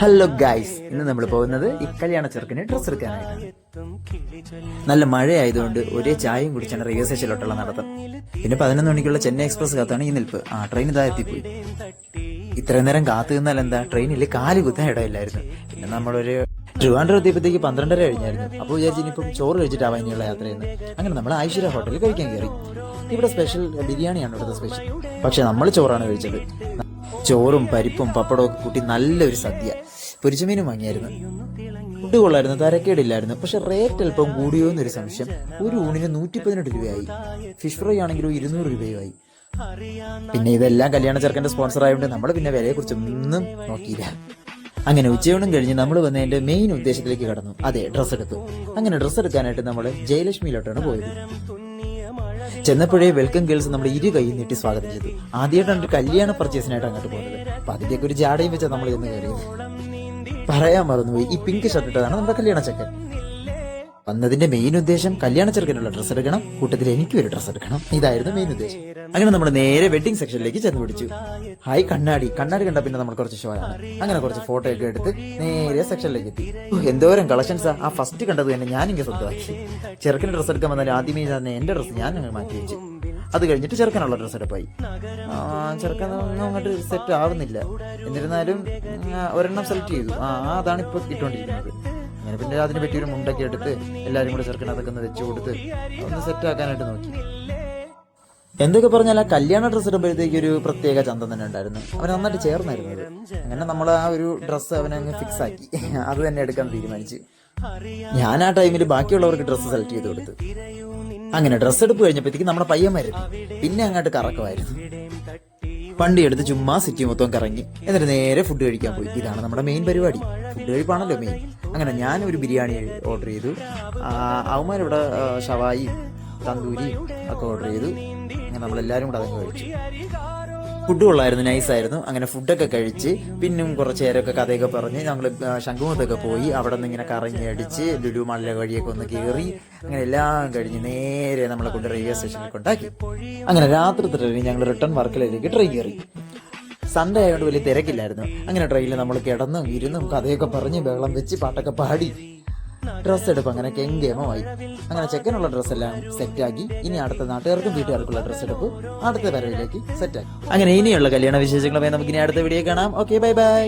Hello guys ഇന്ന് നമ്മൾ പോകുന്നത് ഈ കല്യാണ ചെറുക്കിന് ഡ്രസ്സ് എടുക്കാനായിട്ടാണ്. നല്ല മഴയായതുകൊണ്ട് ഒരേ ചായയും കുടിച്ചാണ് റെയിൽവേ സ്റ്റേഷനിലോട്ടുള്ള നടത്തം. പിന്നെ പതിനൊന്ന് മണിക്കുള്ള ചെന്നൈ എക്സ്പ്രസ് കാത്താണ് ഈ നിൽപ്പ്. ആ ട്രെയിൻ ഇതാ എത്തിപ്പോയി. ഇത്രയും നേരം കാത്തു നിന്നാൽ എന്താ? ട്രെയിനിൽ കാൽ കുത്താൻ ഇടയില്ലായിരുന്നു. പിന്നെ നമ്മളൊരു ട്രിവാൻഡ്രം എത്തിയപ്പോഴത്തേക്ക് പന്ത്രണ്ടര കഴിഞ്ഞായിരുന്നു. അപ്പോൾ വിചാരിച്ചു ഇനിയിപ്പം ചോറ് കഴിച്ചിട്ടാവാം ഇനിയുള്ള യാത്രയെന്ന്. അങ്ങനെ നമ്മൾ ഐശ്വര്യ ഹോട്ടലിൽ കഴിക്കാൻ കയറി. ഇവിടെ സ്പെഷ്യൽ ബിരിയാണിയാണ് ഇവിടുത്തെ സ്പെഷ്യൽ പക്ഷെ നമ്മൾ ചോറാണ് കഴിച്ചത്. ചോറും പരിപ്പും പപ്പടവും ഒക്കെ കൂട്ടി നല്ലൊരു സദ്യ. പൊരിച്ചമീനും വാങ്ങിയായിരുന്നു. ഫുഡ് കൊള്ളായിരുന്നു തരക്കേടില്ലായിരുന്നു. പക്ഷെ റേറ്റ് അല്പം കൂടിയോ എന്നൊരു സംശയം. ഒരു ഊണിന് നൂറ്റി പതിനെട്ട് രൂപയായി ഫിഷ് ഫ്രൈ ആണെങ്കിലും ഇരുന്നൂറ് രൂപയുമായി. പിന്നെ ഇതെല്ലാം കല്യാണ ചെറുക്കന്റെ സ്പോൺസർ ആയതുകൊണ്ട് നമ്മൾ പിന്നെ വിലയെ കുറിച്ച് ഒന്നും നോക്കിയില്ല. അങ്ങനെ ഉച്ചയൂണും കഴിഞ്ഞ് നമ്മൾ വന്നതിന്റെ മെയിൻ ഉദ്ദേശത്തിലേക്ക് കടന്നു. അതെ ഡ്രസ്സ് എടുത്തു. അങ്ങനെ ഡ്രസ്സ് എടുക്കാനായിട്ട് നമ്മൾ ജയലക്ഷ്മിയിലോട്ടാണ് പോയത്. ചെന്നപ്പോഴേ വെൽക്കം ഗേൾസ് നമ്മുടെ ഇരു കൈ നീട്ടി സ്വാഗതം ചെയ്തു. ആദ്യമായിട്ടാണ് ഒരു കല്യാണ പർച്ചേസിനായിട്ട് അങ്ങോട്ട് പോകുന്നത് അപ്പൊ അതിന്റെയൊക്കെ ഒരു ജാടയും വെച്ചാൽ നമ്മൾ ഇന്ന് കയറിയത്. പറയാൻ മറന്നുപോയി. ഈ പിങ്ക് ഷർട്ട് ഇട്ടതാണ് നമ്മുടെ കല്യാണ ചെക്കൻ വന്നതിന്റെ മെയിൻ ഉദ്ദേശം കല്യാണ ചെറുക്കനുള്ള ഡ്രസ്സ് എടുക്കണം. കൂട്ടത്തിൽ എനിക്കും ഒരു ഡ്രസ്സ് എടുക്കണം. ഇതായിരുന്നു മെയിൻ ഉദ്ദേശം. അങ്ങനെ നമ്മൾ നേരെ വെഡിങ് സെക്ഷനിലേക്ക് ചെന്ന് പിടിച്ചു. ഹായ് കണ്ണാടി. കണ്ണാടി കണ്ട പിന്നെ നമ്മൾ കുറച്ച് ഷോ ആണ്. അങ്ങനെ കുറച്ച് ഫോട്ടോ ഒക്കെ എടുത്ത് നേരെ സെക്ഷനിലേക്ക് എത്തി. എന്തോരം കളക്ഷൻസ് ആ. ഫസ്റ്റ് കണ്ടത് തന്നെ ഞാൻ ഇങ്ങനെ സ്വന്തമാക്കി. ചെറുക്കൻ ഡ്രസ്സ് എടുക്കാൻ വന്നാൽ ആദ്യമേ തന്നെ എന്റെ ഡ്രസ്സ് ഞാൻ അങ്ങ് മാറ്റി വെച്ചു. അത് കഴിഞ്ഞിട്ട് ചെറുക്കനുള്ള ഡ്രസ്സ് എടുപ്പായി. ഒന്നും അങ്ങോട്ട് സെറ്റ് ആവുന്നില്ല. എന്നിരുന്നാലും ഒരെണ്ണം സെലക്ട് ചെയ്തു. ആ ആ, അതാണ് ഇപ്പൊ ഇട്ടുകൊണ്ടിരിക്കുന്നത് അങ്ങനെ പിന്നെ അതിന് പറ്റിയൊരു മുണ്ടൊക്കെ എടുത്ത് എല്ലാരും കൂടെ ചെറുക്കൻ അതൊക്കെ ഒന്ന് വെച്ച് കൊടുത്ത് ഒന്ന് സെറ്റ് ആക്കാനായിട്ട് നോക്കി. എന്തൊക്കെ പറഞ്ഞാൽ ആ കല്യാണ ഡ്രസ്സ് ഇടുമ്പോഴത്തേക്ക് ഒരു പ്രത്യേക ചന്തം തന്നെ ഉണ്ടായിരുന്നു. അവൻ നന്നായിട്ട് ചേർന്നായിരുന്നു അത്. അങ്ങനെ നമ്മൾ ആ ഒരു ഡ്രസ്സ് അവനെ അങ്ങ് ഫിക്സ് ആക്കി. അത് തന്നെ എടുക്കാൻ തീരുമാനിച്ചു. ഞാൻ ആ ടൈമിൽ ബാക്കിയുള്ളവർക്ക് ഡ്രസ്സ് സെലക്ട് ചെയ്ത് കൊടുത്തു. അങ്ങനെ ഡ്രസ്സ് എടുപ്പ് കഴിഞ്ഞപ്പോഴത്തേക്ക് നമ്മുടെ പയ്യന്മാരുന്നു പിന്നെ അങ്ങോട്ട് കറക്കമായിരുന്നു. വണ്ടി എടുത്ത് ചുമ്മാ സിറ്റി മൊത്തം കറങ്ങി. എന്നിട്ട് നേരെ ഫുഡ് കഴിക്കാൻ പോയി. ഇതാണ് നമ്മുടെ മെയിൻ പരിപാടി. ഫുഡ് കഴിപ്പാണല്ലോ മെയിൻ. അങ്ങനെ ഞാൻ ഒരു ബിരിയാണി ഓർഡർ ചെയ്തു. അവന്മാരിവിടെ ഷവായി തന്തൂരിയും ഒക്കെ ഓർഡർ ചെയ്തു. അങ്ങനെ നമ്മളെല്ലാവരും കൂടെ അതങ്ങ് കഴിച്ചു. ഫുഡ് കൊള്ളായിരുന്നു നൈസായിരുന്നു. അങ്ങനെ ഫുഡൊക്കെ കഴിച്ച് പിന്നും കുറച്ച് നേരമൊക്കെ കഥയൊക്കെ പറഞ്ഞ് ഞങ്ങൾ ശംഖുമുഖത്തൊക്കെ പോയി. അവിടെ നിന്ന് ഇങ്ങനെ കറങ്ങി അടിച്ച് ലുലു മല വഴിയൊക്കെ ഒന്ന് കയറി അങ്ങനെ എല്ലാം കഴിഞ്ഞ് നേരെ നമ്മളെ കൊണ്ട് റെയിൽവേ സ്റ്റേഷനിൽ കൊണ്ടാക്കി. അങ്ങനെ രാത്രി ട്രെയിനിൽ ഞങ്ങൾ റിട്ടേൺ വർക്കിലേക്ക് ട്രെയിൻ കയറി. സൺഡേ ആയതുകൊണ്ട് വലിയ തിരക്കില്ലായിരുന്നു. അങ്ങനെ ട്രെയിനിൽ നമ്മൾ കിടന്നും ഇരുന്നും കഥയൊക്കെ പറഞ്ഞ് ബഹളം വെച്ച് പാട്ടൊക്കെ പാടി. ഡ്രസ്സ് എടുപ്പ് അങ്ങനെ കെങ്കേമമായി. അങ്ങനെ ചെക്കനുള്ള ഡ്രസ്സ് എല്ലാം സെറ്റാക്കി ഇനി അടുത്ത നാട്ടുകാർക്കും വീട്ടുകാർക്കുള്ള ഡ്രസ്സ് എടുപ്പ് അടുത്ത വരവിലേക്ക് സെറ്റാക്കി അങ്ങനെ ഇനിയുള്ള കല്യാണ വിശേഷങ്ങളുമായി നമുക്ക് ഇനി അടുത്ത വീഡിയോ കാണാം. Okay bye bye